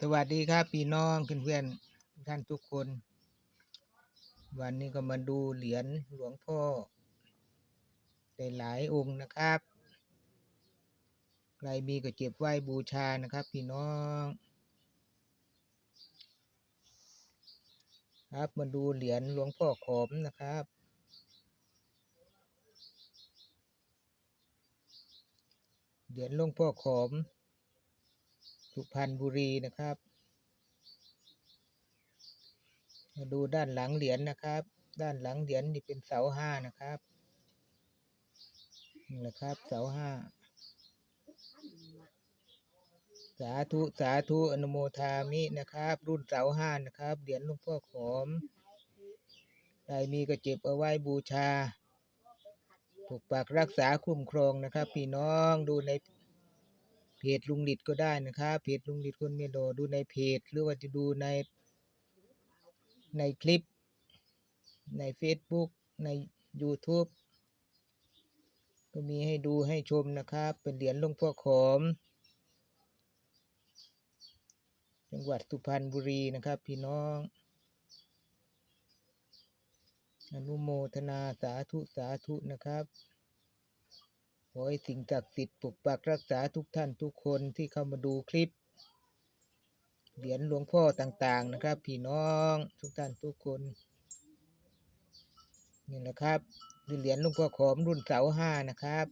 สวัสดีครับพี่น้องเพื่อนๆท่านทุกคน วันนี้ก็มาดูเหรียญหลวงพ่อได้หลายองค์นะครับใครมีก็เก็บไว้บูชานะครับพี่น้อง ครับมาดูเหรียญหลวงพ่อขอมนะครับเหรียญหลวงพ่อขอม สุพรรณบุรีนะครับ มาดูด้านหลังเหรียญนะครับ ด้านหลังเหรียญนี่เป็นเสาห้านะครับนี่แหละครับ เสาห้าสาธุ สาธุ อนุโมทามินะครับ รุ่นเสาห้านะครับ เหรียญหลวงพ่อขอมใครมีก็เก็บเอาไว้บูชาปกปักรักษาคุ้มครองนะครับ พี่น้องดูใน เพจลุงหลิดก็ได้นะครับเพจลุงหลิดคนเมโลดูในเพจ หรือว่าจะดูในในคลิป ใน Facebook ใน YouTube ก็มีให้ดูให้ชมนะครับ เป็นเหรียญหลวงพ่อขอม จังหวัดสุพรรณบุรีนะครับ พี่น้อง อนุโมทนาสาธุสาธุนะครับ ขอให้สิ่งศักดิ์สิทธิ์ปกปักรักษาทุกท่านทุกคนที่เข้ามาดูคลิป เหรียญหลวงพ่อต่างๆนะครับ พี่น้องทุกท่านทุกคน นี่แหละครับคือเหรียญหลวงพ่อขอมรุ่นเสาห้านะครับ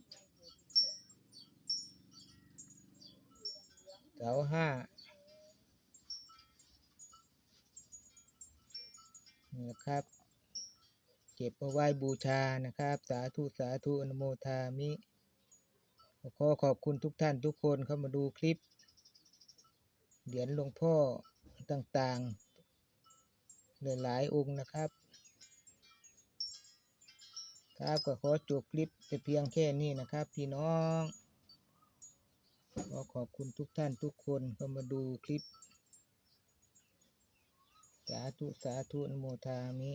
เสาห้านี่นะครับเก็บมาไหว้บูชานะครับ สาธุ สาธุ อนุโมทามิ ขอขอบคุณทุกท่านทุกคนเข้ามาดูคลิป เหรียญหลวงพ่อต่างๆ หลายๆองค์นะครับ ครับก็ขอจบคลิปแต่เพียงแค่นี้นะครับ พี่น้องขอขอบคุณทุกท่านทุกคนเข้ามาดูคลิป สาธุ สาธุอนุโมทามิ